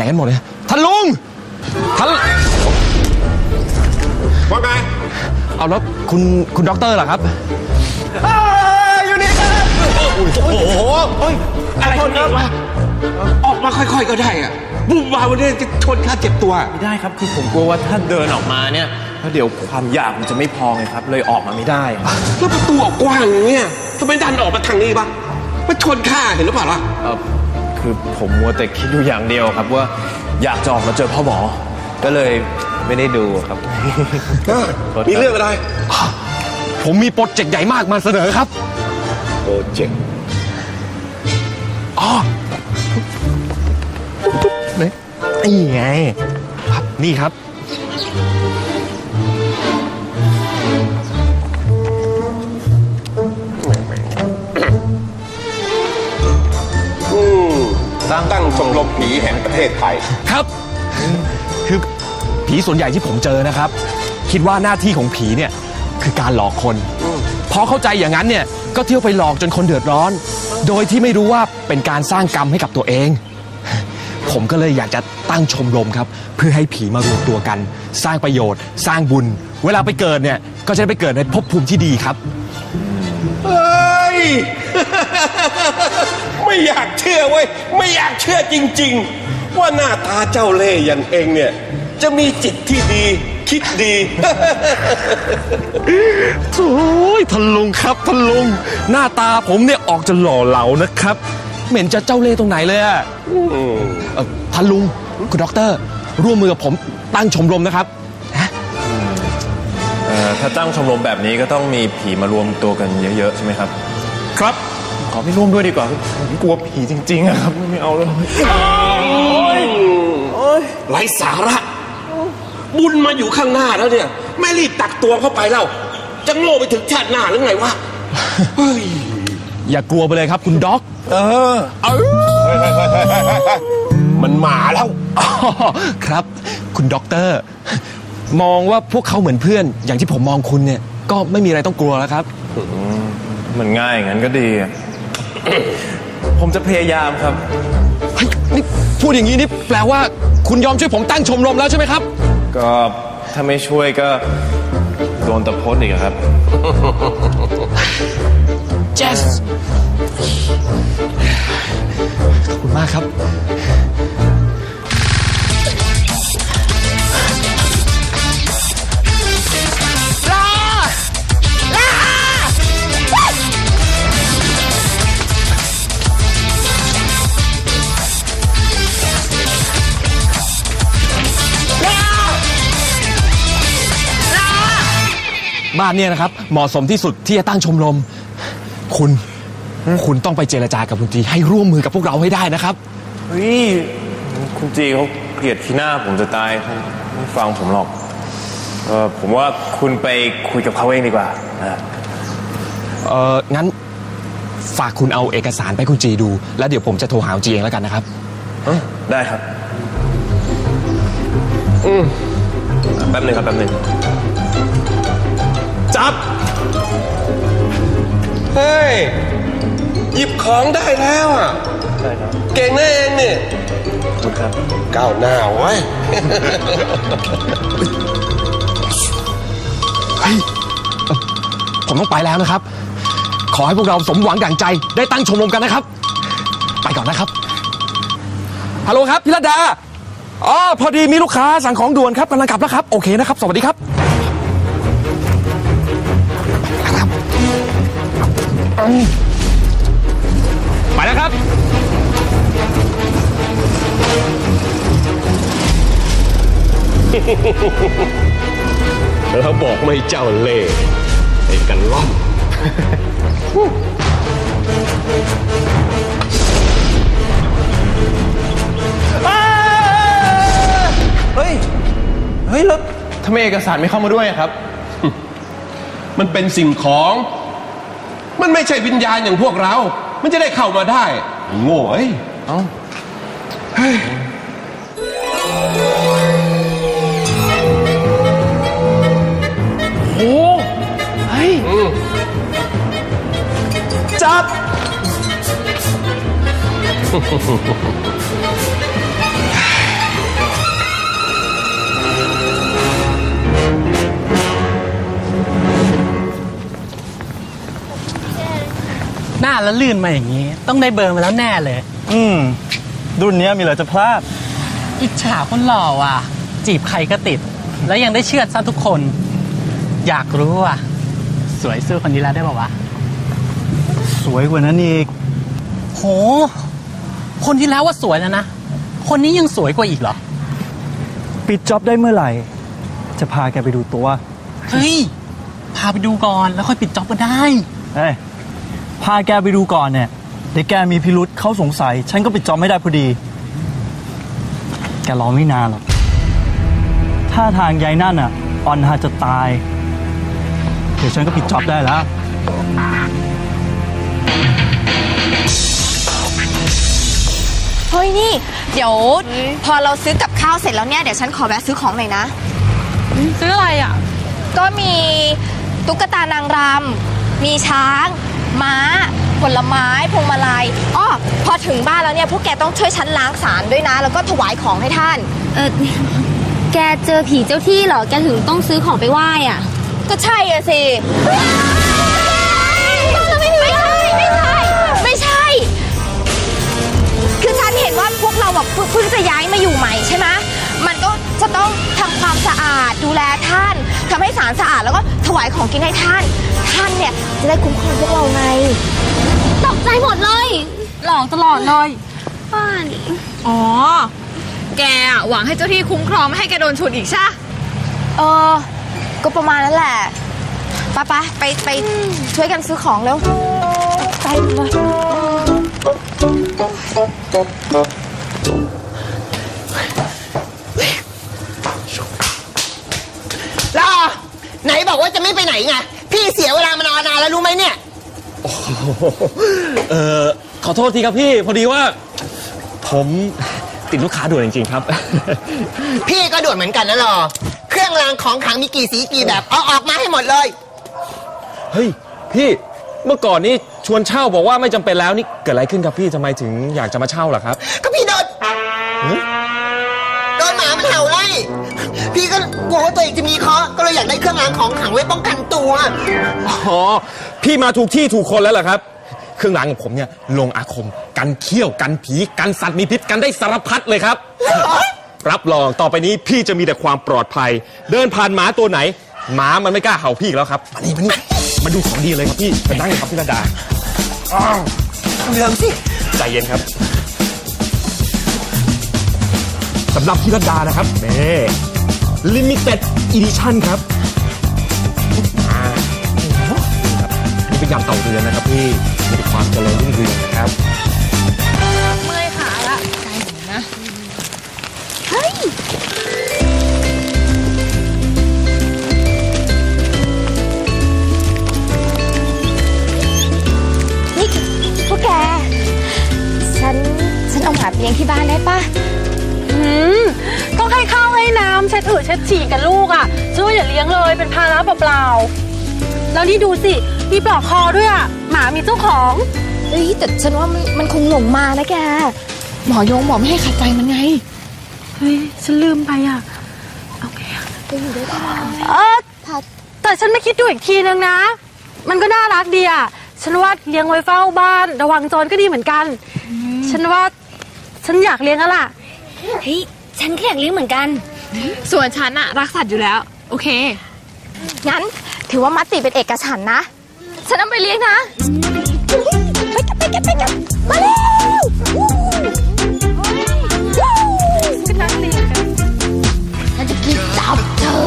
นหมดเลยท่านลุงท่านว่าไงเอาแล้วคุณคุณด็อกเตอร์เหรอครับอยู่นี่ครับโอ้โหอะไรคนครับออกมาค่อย ๆ ก็ได้อะบุบวาวันนี้จะชนข้าเจ็บตัวไม่ได้ครับ คือผมกลัวว่าถ้าเดินออกมาเนี่ยแล้วเดี๋ยวความอยากมันจะไม่พอไงครับ เลยออกมาไม่ได้ครับแล้วประตูออกกว้างอย่างเงี้ยทำไมดันออกมาทางนี้ปะมันชนข้าเห็นหรือเปล่าล่ะเออ คือผมมัวแต่คิดอยู่อย่างเดียวครับ ว่าอยากจะออกมาเจอพ่อหมอ ก็เลยไม่ได้ดูครับ มีเรื่องอะไร ผมมีโปรเจกต์ใหญ่มากมาเสนอครับ โปรเจกต์อ๋อนี่นี่ไง ครับ นี่ครับ ตั้งชมรมผีแห่งประเทศไทย ครับ คือผีส่วนใหญ่ที่ผมเจอนะครับ คิดว่าหน้าที่ของผีเนี่ยคือการหลอกคน พอเข้าใจอย่างนั้นเนี่ยก็เที่ยวไปหลอกจนคนเดือดร้อน โดยที่ไม่รู้ว่าเป็นการสร้างกรรมให้กับตัวเอง ผมก็เลยอยากจะตั้งชมรมครับ เพื่อให้ผีมารวมตัวกัน สร้างประโยชน์ สร้างบุญ เวลาไปเกิดเนี่ยก็จะได้ไปเกิดในภพภูมิที่ดีครับ เฮ้ย ไม่อยากเชื่อเว้ยไม่อยากเชื่อจริง ๆ ว่าหน้าตาเจ้าเล่ห์อย่างเองเนี่ย จะมีจิตที่ดีคิดดี โอ้ยท่านลุงครับท่านลุงหน้าตาผมเนี่ยออกจะหล่อเหลานะครับเหม็นจะเจ้าเล่ห์ตรงไหนเลยอะเอ่อท่านลุงคุณด็อกเตอร์ ร่วมมือกับผมตั้งชมรมนะครับ เอ่อถ้าตั้งชมรมแบบนี้ก็ต้องมีผีมารวมตัวกันเยอะๆใช่ไหมครับ ครับ ขอไม่ร่วมด้วยดีกว่าผมกลัวผีจริงๆอะครับ ไม่เอาเลยไร้สาระ บุญมาอยู่ข้างหน้าแล้วเนี่ย ไม่รีบตักตัวเข้าไปแล้วจะโง่ไปถึงชาติหน้าหรือไงวะเฮ้ยอย่ากลัวไปเลยครับคุณด็อก เออมันมาแล้วอ๋อครับ คุณด็อกเตอร์ มองว่าพวกเขาเหมือนเพื่อน อย่างที่ผมมองคุณเนี่ย ก็ไม่มีอะไรต้องกลัวแล้วครับ มันง่ายอย่างนั้นก็ดีอะ ผมจะพยายามครับ เฮ้ยนี่พูดอย่างนี้นี่แปลว่าคุณยอมช่วยผมตั้งชมรมแล้วใช่ไหมครับ ก็ถ้าไม่ช่วยก็โดนตะพดอีกอะครับ Yes ขอบคุณมากครับ บ้านเนี่ยนะครับ เหมาะสมที่สุดที่จะตั้งชมรม คุณ คุณต้องไปเจรจากับคุณจีให้ร่วมมือกับพวกเราให้ได้นะครับ เฮ้ย คุณจีเขาเกลียดขี้หน้าผมจะตายเขาไม่ฟังผมหรอกเออผมว่าคุณไปคุยกับเขาเองดีกว่านะเอองั้นฝากคุณเอาเอกสารไปให้คุณจีดู แล้วเดี๋ยวผมจะโทรหาคุณจีเองแล้วกันนะครับ เอ้าได้ครับ อืมแป๊บหนึ่งครับแป๊บหนึ่ง จับ เฮ้ย หยิบของได้แล้วอะ ได้ครับเก่งนะเองเนี่ยขอบคุณครับ ก้าวหน้าไว้ยผมต้องไปแล้วนะครับ ขอให้พวกเราสมหวังดั่งใจได้ตั้งชมรมกันนะครับ ไปก่อนนะครับ ฮัลโหลครับพิรดา อ๋อ พอดีมีลูกค้าสั่งของด่วนครับกำลังกลับแล้วครับ โอเคนะครับ สวัสดีครับ ไปแล้วครับ แล้วบอกไม่เจ้าเล่ห์ไอ้กันล่อม เฮ้ย เฮ้ย แล้วทำไมเอกสารไม่เข้ามาด้วยอะครับ มันเป็นสิ่งของ มันไม่ใช่วิญญาณอย่างพวกเรา มันจะได้เข้ามาได้ โง่เอ้ยเอ้าโอ้เฮ้ยจับ แล้วลื่นมาอย่างนี้ ต้องได้เบอร์มาแล้วแน่เลย อืมรุ่นเนี้ยมีเหลือจะพลาด อิจฉาคนหล่อว่ะ จีบใครก็ติด แล้วยังได้เชื่อดซะทุกคน อยากรู้ว่ะ สวยสู้คนนี้แล้วได้ป่าวะ สวยกว่านั้นอีก โห คนที่แล้วว่าสวยแล้วนะ คนนี้ยังสวยกว่าอีกเหรอ ปิดจ็อบได้เมื่อไหร่ จะพาแกไปดูตัว เฮ้ย พาไปดูก่อนแล้วค่อยปิดจ็อบก็ได้เอ้ย พาแกไปดูก่อนเนี่ยเดี๋ยวแกมีพิรุษเขาสงสัย ฉันก็ปิดจ็อบไม่ได้พอดี แกรอไม่นานหรอกถ้าทางยายนั่นอะออนฮาจะตาย เดี๋ยวฉันก็ปิดจ็อบได้แล้วเฮ้ยนี่ เดี๋ยวพอเราซื้อกับข้าวเสร็จแล้วเนี่ย เดี๋ยวฉันขอแวะซื้อของหน่อยนะ ซื้ออะไรอะ ก็มีตุ๊กตานางรำมีช้าง ม้า ผลไม้ พวงมาลัยอ้อพอถึงบ้านแล้วเนี่ยพวกแกต้องช่วยฉันล้างสารด้วยนะ แล้วก็ถวายของให้ท่าน เออแกเจอผีเจ้าที่เหรอ แกถึงต้องซื้อของไปไหว้อะ ก็ใช่อะสิไม่ใช่ไม่ใช่ไม่ใช่คือฉันเห็นว่าพวกเราแบบเพิ่งจะย้ายมาอยู่ใหม่ใช่ไหมมันก็จะต้องทำความสะอาดดูแลท่านทำให้สารสะอาดแล้วก็ถวายของกินให้ท่าน ท่านเนี่ย จะได้คุ้มครองพวกเราไง ตกใจหมดเลย หลอกตลอดเลย ป้านี่อ๋อ แกอะหวังให้เจ้าที่คุ้มครองไม่ให้แกโดนฉุดอีกใช่ปะเออ ก็ประมาณนั้นแหละไปไปไปไปช่วยกันซื้อของเร็วไปเลยรอไหนบอกว่าจะไม่ไปไหนไง พี่เสียเวลามานานานแล้วรู้ไหมเนี่ยเออขอโทษทีครับพี่ พอดีว่า ผมติดลูกค้าด่วนจริงๆครับ พี่ก็ด่วนเหมือนกันนะรอ เครื่องรางของขลังมีกี่สีกี่แบบ เอาออกมาให้หมดเลย เฮ้ย พี่เมื่อก่อนนี่ชวนเช่าบอกว่าไม่จำเป็นแล้วนี่เกิดอะไรขึ้นครับพี่ทำไมถึงอยากจะมาเช่าล่ะครับ ก็พี่โดนโดนหมามันเห่าไล่ พี่ก็กลัวว่าตัวเองจะมีเคราะห์ก็เลยอยากได้เครื่องรางของขลังไว้ป้องกันตัว อ๋อ พี่มาถูกที่ถูกคนแล้วเหรอครับ เครื่องรางของผมเนี่ยลงอาคม กันเขี้ยวกันผี กันสัตว์มีพิษกันได้สารพัดเลยครับ รับรองต่อไปนี้พี่จะมีแต่ความปลอดภัย เดินผ่านหมาตัวไหน หมามันไม่กล้าเห่าพี่อีกแล้วครับมานี่มานี่มาดูของดีเลยครับพี่ไปนั่งเลยครับพี่ระดาอ้าวเรื่องสิ ใจเย็นครับสำหรับพี่ระดานะครับนี่ลิมิเต็ ดอีดิชั่นครับอ่านี่ครับอันนี้เป็นยำเต่าเรือนนะครับพี่มีแต่ความเจริญรุ่งเรืองนะครับ เมื่อยขาละใจหนูนะนี่พวกแก ฉัน ฉันเอาหมาไปเลี้ยงที่บ้านได้ปะ น้ำเช็ดอึเช็ดฉี่กับลูกอะช่วยอย่าเลี้ยงเลยเป็นภาระเปล่าๆแล้วนี่ดูสิมีปลอกคอด้วยอะหมามีเจ้าของเฮ้ยแต่ฉันว่ามันมันคงหลงมานะแก หมอยงหมอไม่ให้ขัดใจมันไง เฮ้ยฉันลืมไปอะโอเคอะเออแต่ฉันไม่คิดดูอีกทีนึงนะ มันก็น่ารักดีอะฉันว่าเลี้ยงไว้เฝ้าบ้าน ระวังโจรก็ดีเหมือนกัน ฉันว่าฉันอยากเลี้ยงแล้วล่ะ เฮ้ย ฉันก็อยากเลี้ยงเหมือนกัน ส่วนฉันอะรักสัตว์อยู่แล้ว โอเค งั้นถือว่ามติเป็นเอกฉันท์นะ ฉันเอาไปเลี้ยงนะ ไปกันไปกันไปกันมาเร็วก็นั่งเรียนกันฉันจะกินตับเธอ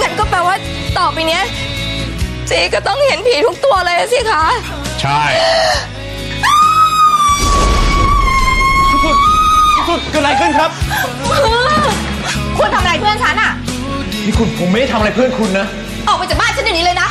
งั้นก็แปลว่าต่อไปเนี้ยเจ๊ก็ต้องเห็นผีทุกตัวเลยสิคะ ใช่ เกิดอะไรขึ้นครับ คุณทำอะไรเพื่อนฉันอะ นี่คุณผมไม่ได้ทำอะไรเพื่อนคุณนะ ออกไปจากบ้านฉันเดี๋ยวนี้เลยนะ